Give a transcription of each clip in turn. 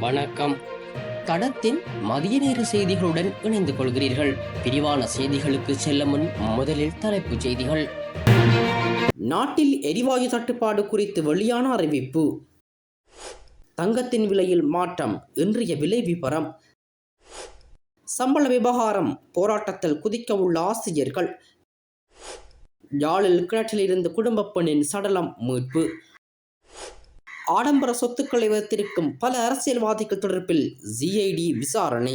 வணக்கம். தடத்தின் மதிய நேர செய்திகளுடன் இணைந்து கொள்கிறீர்கள். விரிவான செய்திகளுக்கு செல்ல முன் முதலில் தலைப்புச் செய்திகள். நாட்டில் எரிவாயு தட்டுப்பாடு குறித்து வெளியான அறிவிப்பு. தங்கத்தின் விலையில் மாற்றம் இன்றைய விலை விபரம். சம்பள விவகாரம் போராட்டத்தில் குதிக்க உள்ள ஆசிரியர்கள். யாழில் கிணற்றிலிருந்து குடும்ப பெண்ணின் சடலம் மீட்பு. ஆடம்பர சொத்துக்களை வைத்திருக்கும் பல அரசியல்வாதிகள் தொடர்பில் ஜிஐடி விசாரணை.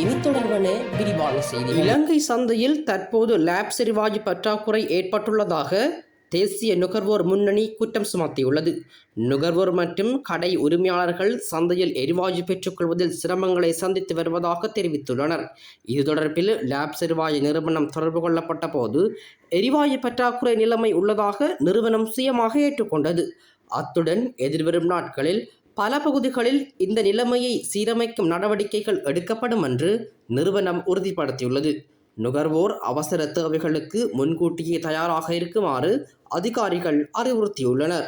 இனி தொடர்பான விரிவான செய்தி இலங்கை சந்தையில் தற்போது லேப் எரிவாயு பற்றாக்குறை ஏற்பட்டுள்ளதாக தேசிய நுகர்வோர் முன்னணி குற்றம் சுமத்தியுள்ளது. நுகர்வோர் மற்றும் கடை உரிமையாளர்கள் சந்தையில் எரிவாயு பெற்றுக்கொள்வதில் சிரமங்களை சந்தித்து வருவதாக தெரிவித்துள்ளனர். இது தொடர்பில் லேப் எரிவாயு நிறுவனம் தொடர்பு கொள்ளப்பட்ட போது எரிவாயு பற்றாக்குறை நிலைமை உள்ளதாக நிறுவனம் சுயமாக ஏற்றுக்கொண்டது. அத்துடன் எதிர்வரும் நாட்களில் பல பகுதிகளில் இந்த நிலைமையை சீரமைக்கும் நடவடிக்கைகள் எடுக்கப்படும் என்று நிறுவனம் உறுதிப்படுத்தியுள்ளது. நுகர்வோர் அவசர தேவைகளுக்கு முன்கூட்டியே தயாராக இருக்குமாறு அதிகாரிகள் அறிவுறுத்தியுள்ளனர்.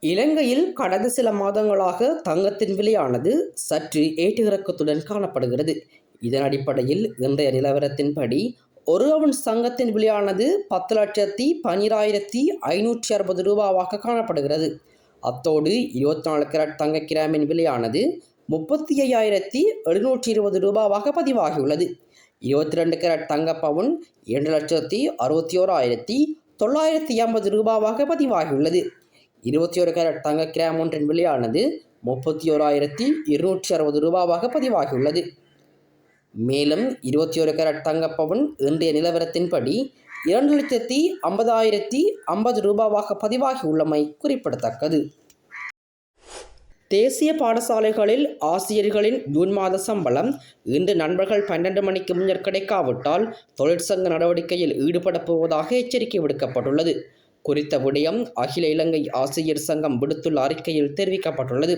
இலங்கையில் கடந்த சில மாதங்களாக தங்கத்தின் விலையானது சற்று ஏற்ற இறக்கத்துடன் காணப்படுகிறது. இதன் அடிப்படையில் இன்றைய நிலவரத்தின்படி ஒரு அவன் சங்கத்தின் விலையானது பத்து லட்சத்தி பன்னிராயிரத்தி ஐநூற்றி அறுபது ரூபாவாக காணப்படுகிறது. அத்தோடு இருபத்தி நாலு கேரட் தங்க கிராமின் விலையானது முப்பத்தி ஐயாயிரத்தி எழுநூற்றி இருபது ரூபாவாக பதிவாகியுள்ளது. இருபத்தி ரெண்டு கேரட் தங்க பவுன் இரண்டு லட்சத்தி அறுபத்தி ஓராயிரத்தி தொள்ளாயிரத்தி ஐம்பது ரூபாவாக பதிவாகியுள்ளது. இருபத்தி ஒரு கேரட் தங்க கிராம் ஒன்றின் விலையானது முப்பத்தி ஓராயிரத்தி இருநூற்றி அறுபது ரூபாவாக பதிவாகியுள்ளது. மேலும் இருபத்தி ஒரு கேரட் தங்கப்பவன் இன்றைய நிலவரத்தின்படி இரண்டு லட்சத்தி ஐம்பதாயிரத்தி ஐம்பது ரூபாவாக பதிவாகி உள்ளமை குறிப்பிடத்தக்கது. தேசிய பாடசாலைகளில் ஆசிரியர்களின் ஜூன் மாத சம்பளம் இன்று நண்பர்கள் பன்னெண்டு மணிக்கு முன்னர் கிடைக்காவிட்டால் தொழிற்சங்க நடவடிக்கையில் ஈடுபடப் போவதாக எச்சரிக்கை விடுக்கப்பட்டுள்ளது. குறித்த விடயம் அகில இலங்கை ஆசிரியர் சங்கம் விடுத்துள்ள அறிக்கையில் தெரிவிக்கப்பட்டுள்ளது.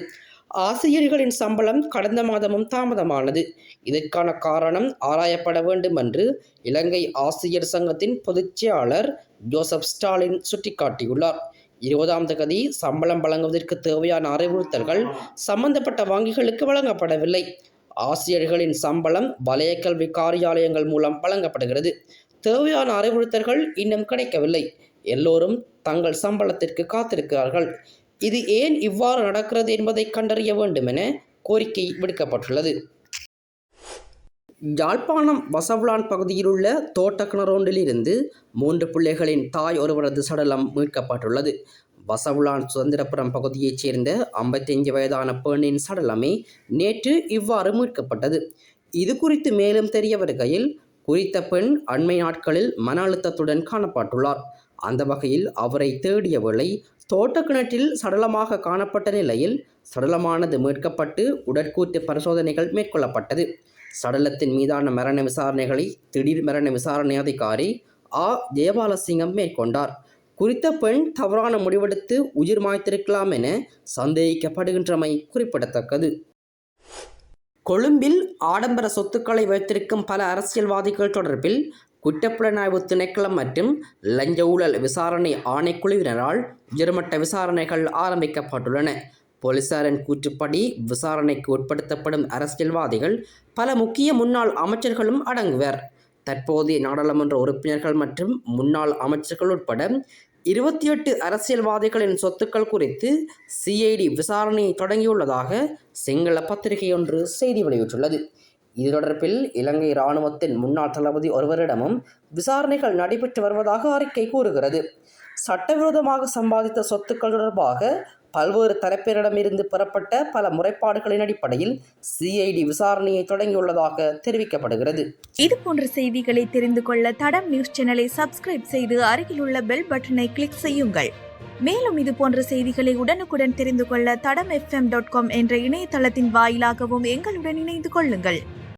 ஆசிரியர்களின் சம்பளம் கடந்த மாதமும் தாமதமானது. இதற்கான காரணம் ஆராயப்பட வேண்டும் என்று இலங்கை ஆசிரியர் சங்கத்தின் பொதுச்செயலாளர் ஜோசப் ஸ்டாலின் சுட்டிக்காட்டியுள்ளார். இருபதாம் தகுதி சம்பளம் வழங்குவதற்கு தேவையான அறிவுறுத்தல்கள் சம்பந்தப்பட்ட வங்கிகளுக்கு வழங்கப்படவில்லை. ஆசிரியர்களின் சம்பளம் வலய கல்வி காரியாலயங்கள் மூலம் வழங்கப்படுகிறது. தேவையான அறிவுறுத்தல்கள் இன்னும் கிடைக்கவில்லை. எல்லோரும் தங்கள் சம்பளத்திற்கு காத்திருக்கிறார்கள். இது ஏன் இவ்வாறு நடக்கிறது என்பதை கண்டறிய வேண்டும் என கோரிக்கை விடுக்கப்பட்டுள்ளது. யாழ்ப்பாணம் வசவுலான் பகுதியிலுள்ள தோட்டக்கிணறொன்றிலிருந்து மூன்று பிள்ளைகளின் தாய் ஒருவரது சடலம் மீட்கப்பட்டுள்ளது. வசவுலான் சுதந்திரபுரம் பகுதியைச் சேர்ந்த ஐம்பத்தஞ்சு வயதான பெண்ணின் சடலமே நேற்று இவ்வாறு மீட்கப்பட்டது. இது குறித்து மேலும் தெரிய வருகையில் குறித்த பெண் அண்மை நாட்களில் மன அழுத்தத்துடன் காணப்பட்டுள்ளார். அந்த வகையில் அவரை தேடிய வேளை தோட்டக்கிணற்றில் சடலமாக காணப்பட்ட நிலையில் சடலமானது மீட்கப்பட்டு உடற்கூற்று பரிசோதனைகள் மேற்கொள்ளப்பட்டது. சடலத்தின் மீதான மரண விசாரணைகளை திடீர் மரண விசாரணை அதிகாரி ஆ. ஜெயபாலசிங்கம் மேற்கொண்டார். குறித்த பெண் தவறான முடிவெடுத்து உயிர் மாய்த்திருக்கலாம் என சந்தேகிக்கப்படுகின்றமை குறிப்பிடத்தக்கது. கொழும்பில் ஆடம்பர சொத்துக்களை வைத்திருக்கும் பல அரசியல்வாதிகள் தொடர்பில் குற்றப்புலனாய்வு திணைக்களம் மற்றும் லஞ்ச ஊழல் விசாரணை ஆணைக்குழுவினரால் உயர்மட்ட விசாரணைகள் ஆரம்பிக்கப்பட்டுள்ளன. போலீசாரின் கூற்றுப்படி விசாரணைக்கு உட்படுத்தப்படும் அரசியல்வாதிகள் பல முக்கிய முன்னாள் அமைச்சர்களும் அடங்குவர். தற்போதைய நாடாளுமன்ற உறுப்பினர்கள் மற்றும் முன்னாள் அமைச்சர்கள் உட்பட இருபத்தி எட்டு அரசியல்வாதிகளின் சொத்துக்கள் குறித்து சிஐடி விசாரணையை தொடங்கியுள்ளதாக சிங்கள பத்திரிகை ஒன்று செய்தி வெளியிட்டுள்ளது. இது தொடர்பில் இலங்கை இராணுவத்தின் முன்னாள் தளபதி ஒருவரிடமும் விசாரணைகள் நடைபெற்று வருவதாக அறிக்கை கூறுகிறது. சட்டவிரோதமாக சம்பாதித்த சொத்துக்கள் தொடர்பாக பல்வேறு தரப்பினரிடமிருந்து பெறப்பட்ட பல முறைப்பாடுகளின் அடிப்படையில் சிஐடி விசாரணையை தொடங்கியுள்ளதாக தெரிவிக்கப்படுகிறது. இது போன்ற செய்திகளை தெரிந்து கொள்ள தடம் நியூஸ் சேனலை சப்ஸ்கிரைப் செய்து அருகில் உள்ள பெல் பட்டனை கிளிக் செய்யுங்கள். மேலும் இது போன்ற செய்திகளை உடனுக்குடன் தெரிந்து கொள்ள தடம் எஃப்எம் டாட் காம் என்ற இணையதளத்தின் வாயிலாகவும் எங்களுடன் இணைந்து கொள்ளுங்கள்.